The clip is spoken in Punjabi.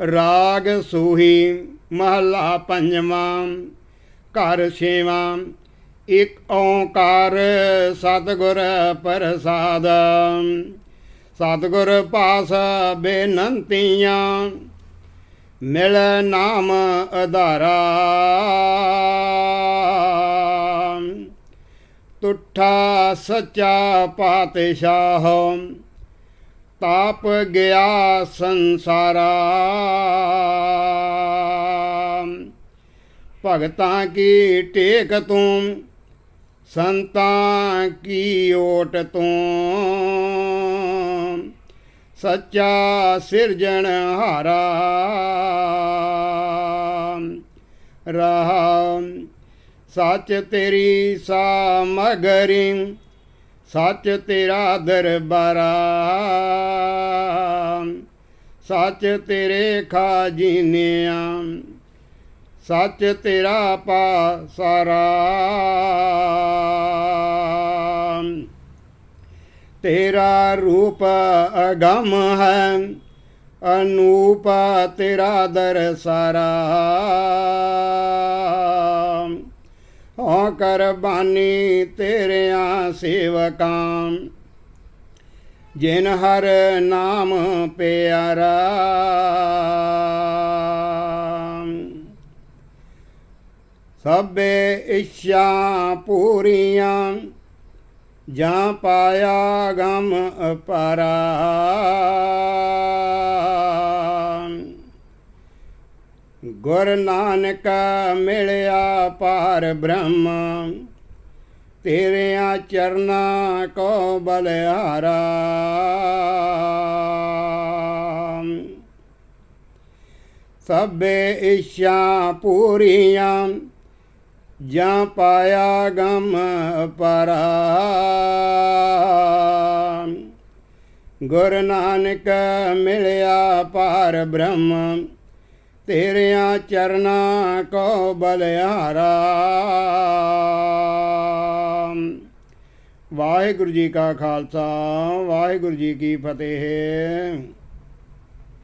ਰਾਗ ਸੂਹੀ ਮਹੱਲਾ ਪੰਜਵਾਂ, ਘਰ ਛੇਵਾਂ, ਇਕ ਓੰਕਾਰ ਸਤਿਗੁਰ ਪ੍ਰਸਾਦ। ਸਤਿਗੁਰ ਪਾਸ ਬੇਨੰਤੀਆਂ, ਮਿਲ ਨਾਮ ਅਧਾਰਾ। ਤੁਠਾ ਸੱਚਾ ਪਾਤਸ਼ਾਹ ਤਾਪ ਗਿਆ ਸੰਸਾਰਾ। ਭਗਤਾਂ ਕੀ ਟੇਕ ਤੂੰ ਸੰਤਾਂ ਕੀ ਓਟ ਤੂੰ ਸੱਚਾ ਸਿਰਜਣ ਹਾਰਾ। ਰਹਾ ਸੱਚ ਤੇਰੀ ਸਾਮਗਰੀ ਸੱਚ ਤੇਰਾ ਦਰਬਾਰਾ। ਸੱਚ ਤੇਰੇ ਖਾਜੀਨਿਆਂ। ਸੱਚ ਤੇਰਾ ਪਾਸਾਰਾ। ਤੇਰਾ ਰੂਪ ਅਗਮ ਹੈ, ਅਨੂਪ ਤੇਰਾ ਦਰ ਦਰਸਾਰਾ। ਹੋ ਕਰਬਾਨੀ ਤੇਰਿਆਂ ਸੇਵਕਾਂ। ਜਿਨ ਹਰ ਨਾਮ ਪਿਆਰਾ। ਸਭੇ ਇੱਛਾ ਪੂਰੀਆਂ, ਜਾਂ ਪਾਇਆ ਗਮ ਅਪਾਰਾ। ਗੁਰ ਨਾਨਕ ਮਿਲਿਆ ਪਾਰ ਬ੍ਰਹਮ, ਤੇਰਿਆਂ ਚਰਨਾਂ ਕੋ ਬਲਿਹਾਰਾ ਸਭੇ ਇੱਛਾ ਪੂਰੀਆਂ, ਜਾਂ ਪਾਇਆ ਗਮ ਪਰਾ। ਗੁਰ ਨਾਨਕ ਮਿਲਿਆ ਪਾਰ ਬ੍ਰਹਮ ਤੇਰਿਆਂ ਚਰਨਾਂ ਕੋ ਬਲਿਹਾਰਾ ਵਾਹਿਗੁਰੂ ਜੀ ਕਾ ਖਾਲਸਾ ਵਾਹਿਗੁਰੂ ਜੀ ਕੀ ਫਤਿਹ।